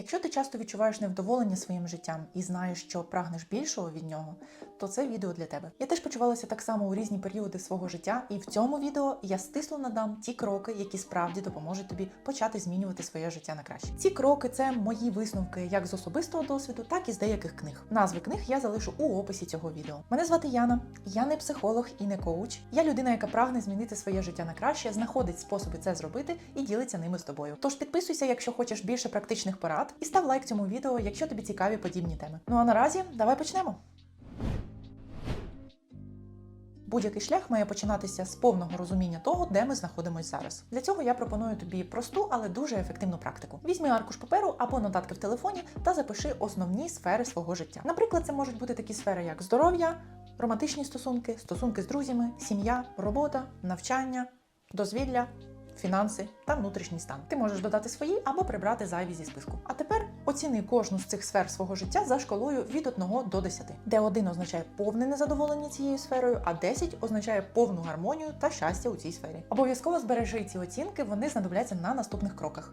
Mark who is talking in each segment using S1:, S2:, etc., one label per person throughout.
S1: Якщо ти часто відчуваєш невдоволення своїм життям і знаєш, що прагнеш більшого від нього, то це відео для тебе. Я теж почувалася так само у різні періоди свого життя, і в цьому відео я стисло надам ті кроки, які справді допоможуть тобі почати змінювати своє життя на краще. Ці кроки це мої висновки як з особистого досвіду, так і з деяких книг. Назви книг я залишу у описі цього відео. Мене звати Яна. Я не психолог і не коуч. Я людина, яка прагне змінити своє життя на краще, знаходить способи це зробити і ділиться ними з тобою. Тож підписуйся, якщо хочеш більше практичних порад, і став лайк цьому відео, якщо тобі цікаві подібні теми. Ну а наразі давай почнемо. Будь-який шлях має починатися з повного розуміння того, де ми знаходимося зараз. Для цього я пропоную тобі просту, але дуже ефективну практику. Візьми аркуш паперу або нотатки в телефоні та запиши основні сфери свого життя. Наприклад, це можуть бути такі сфери, як здоров'я, романтичні стосунки, стосунки з друзями, сім'я, робота, навчання, дозвілля. Фінанси та внутрішній стан. Ти можеш додати свої або прибрати зайві зі списку. А тепер оціни кожну з цих сфер свого життя за шкалою від 1 до 10, де 1 означає повне незадоволення цією сферою, а 10 означає повну гармонію та щастя у цій сфері. Обов'язково збережи ці оцінки, вони знадобляться на наступних кроках.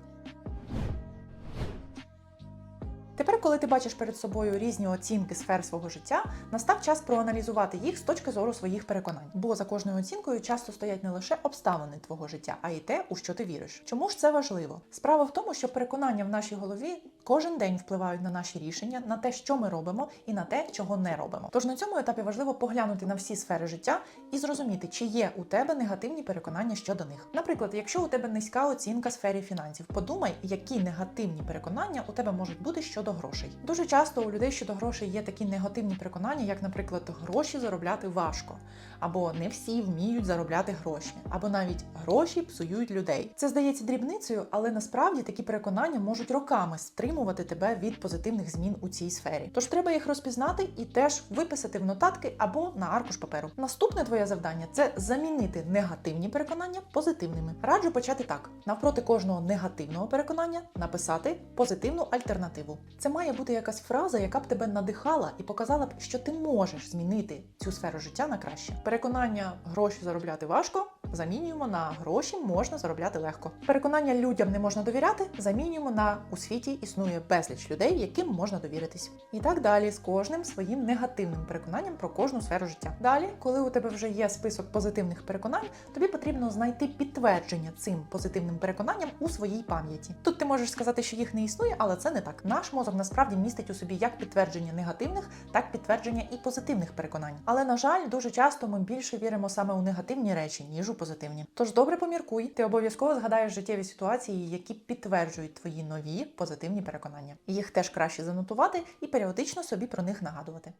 S1: Коли ти бачиш перед собою різні оцінки сфер свого життя, настав час проаналізувати їх з точки зору своїх переконань. Бо за кожною оцінкою часто стоять не лише обставини твого життя, а й те, у що ти віриш. Чому ж це важливо? Справа в тому, що переконання в нашій голові кожен день впливають на наші рішення, на те, що ми робимо, і на те, чого не робимо. Тож на цьому етапі важливо поглянути на всі сфери життя і зрозуміти, чи є у тебе негативні переконання щодо них. Наприклад, якщо у тебе низька оцінка сфері фінансів, подумай, які негативні переконання у тебе можуть бути щодо грошей. Дуже часто у людей щодо грошей є такі негативні переконання, як, наприклад, гроші заробляти важко, або не всі вміють заробляти гроші, або навіть гроші псують людей. Це здається дрібницею, але насправді такі переконання можуть роками стримувати тебе від позитивних змін у цій сфері. Тож треба їх розпізнати і теж виписати в нотатки або на аркуш паперу. Наступне твоє завдання це замінити негативні переконання позитивними. Раджу почати так: навпроти кожного негативного переконання написати позитивну альтернативу. Це має бути якась фраза, яка б тебе надихала і показала б, що ти можеш змінити цю сферу життя на краще. Переконання гроші заробляти важко. Замінюємо на гроші можна заробляти легко. Переконання людям не можна довіряти. Замінюємо на у світі існує безліч людей, яким можна довіритись. І так далі з кожним своїм негативним переконанням про кожну сферу життя. Далі, коли у тебе вже є список позитивних переконань, тобі потрібно знайти підтвердження цим позитивним переконанням у своїй пам'яті. Тут ти можеш сказати, що їх не існує, але це не так. Наш мозок насправді містить у собі як підтвердження негативних, так підтвердження і позитивних переконань. Але на жаль, дуже часто ми більше віримо саме у негативні речі, ніж у позитивні. Тож добре поміркуй, ти обов'язково згадаєш життєві ситуації, які підтверджують твої нові позитивні переконання. Їх теж краще занотувати і періодично собі про них нагадувати.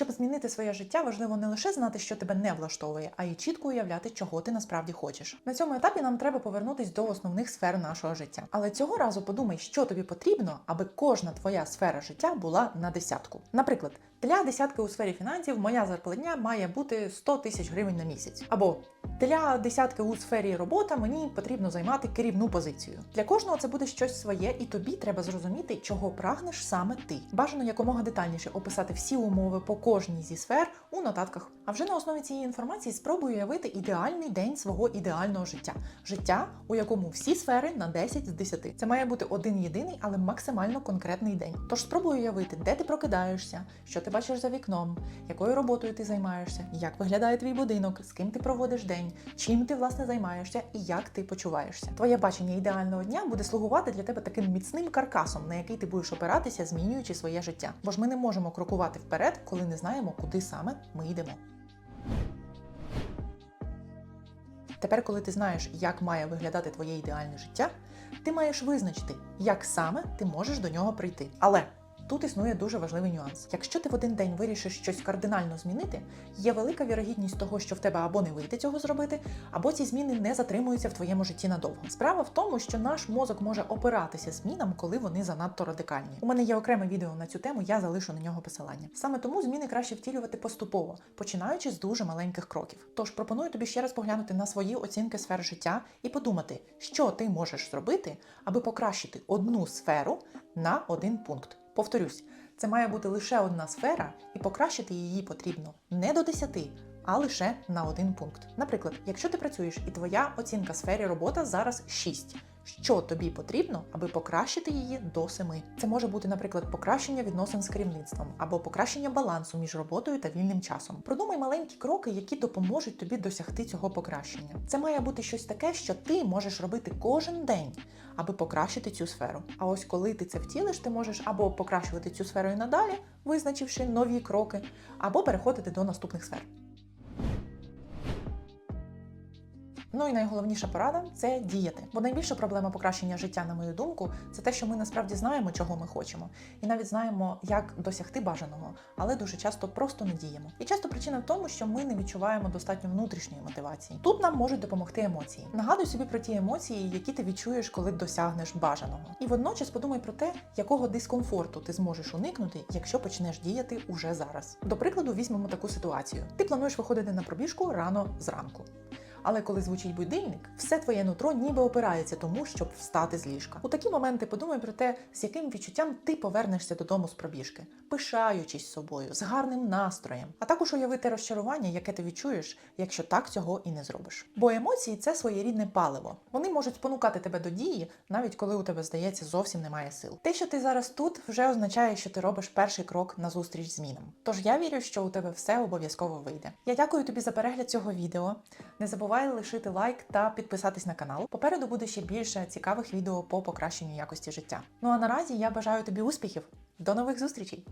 S1: Щоб змінити своє життя, важливо не лише знати, що тебе не влаштовує, а й чітко уявляти, чого ти насправді хочеш. На цьому етапі нам треба повернутись до основних сфер нашого життя. Але цього разу подумай, що тобі потрібно, аби кожна твоя сфера життя була на десятку. Наприклад, для десятки у сфері фінансів моя зарплатня має бути 100 тисяч гривень на місяць. Або для десятки у сфері робота мені потрібно займати керівну позицію. Для кожного це буде щось своє, і тобі треба зрозуміти, чого прагнеш саме ти. Бажано якомога детальніше описати всі умови по кожній зі сфер у нотатках. А вже на основі цієї інформації спробуй уявити ідеальний день свого ідеального життя. Життя, у якому всі сфери на 10 з 10. Це має бути один єдиний, але максимально конкретний день. Тож спробуй уявити, де ти прокидаєшся, що ти бачиш за вікном, якою роботою ти займаєшся, як виглядає твій будинок, з ким ти проводиш день, чим ти власне займаєшся і як ти почуваєшся. Твоє бачення ідеального дня буде слугувати для тебе таким міцним каркасом, на який ти будеш опиратися, змінюючи своє життя. Бо ж ми не можемо крокувати вперед, коли не знаємо, куди саме ми йдемо. Тепер, коли ти знаєш, як має виглядати твоє ідеальне життя, ти маєш визначити, як саме ти можеш до нього прийти. Але тут існує дуже важливий нюанс. Якщо ти в один день вирішиш щось кардинально змінити, є велика вірогідність того, що в тебе або не вийде цього зробити, або ці зміни не затримуються в твоєму житті надовго. Справа в тому, що наш мозок може опиратися змінам, коли вони занадто радикальні. У мене є окреме відео на цю тему, я залишу на нього посилання. Саме тому зміни краще втілювати поступово, починаючи з дуже маленьких кроків. Тож пропоную тобі ще раз поглянути на свої оцінки сфер життя і подумати, що ти можеш зробити, аби покращити одну сферу на один пункт. Повторюсь, це має бути лише одна сфера, і покращити її потрібно не до 10, а лише на один пункт. Наприклад, якщо ти працюєш і твоя оцінка сфері робота зараз 6, що тобі потрібно, аби покращити її до семи. Це може бути, наприклад, покращення відносин з керівництвом або покращення балансу між роботою та вільним часом. Продумай маленькі кроки, які допоможуть тобі досягти цього покращення. Це має бути щось таке, що ти можеш робити кожен день, аби покращити цю сферу. А ось коли ти це втілиш, ти можеш або покращувати цю сферу і надалі, визначивши нові кроки, або переходити до наступних сфер. Ну і найголовніша порада це діяти. Бо найбільша проблема покращення життя, на мою думку, це те, що ми насправді знаємо, чого ми хочемо, і навіть знаємо, як досягти бажаного, але дуже часто просто не діємо. І часто причина в тому, що ми не відчуваємо достатньо внутрішньої мотивації. Тут нам можуть допомогти емоції. Нагадуй собі про ті емоції, які ти відчуєш, коли досягнеш бажаного. І водночас подумай про те, якого дискомфорту ти зможеш уникнути, якщо почнеш діяти уже зараз. До прикладу, візьмемо таку ситуацію: ти плануєш виходити на пробіжку рано зранку. Але коли звучить будильник, все твоє нутро ніби опирається тому, щоб встати з ліжка. У такі моменти подумай про те, з яким відчуттям ти повернешся додому з пробіжки, пишаючись собою, з гарним настроєм, а також уявити розчарування, яке ти відчуєш, якщо так цього і не зробиш. Бо емоції це своєрідне паливо. Вони можуть спонукати тебе до дії, навіть коли у тебе здається зовсім немає сил. Те, що ти зараз тут, вже означає, що ти робиш перший крок назустріч змінам. Тож я вірю, що у тебе все обов'язково вийде. Я дякую тобі за перегляд цього відео. Не забувай лишити лайк та підписатись на канал. Попереду буде ще більше цікавих відео по покращенню якості життя. Ну а наразі я бажаю тобі успіхів. До нових зустрічей!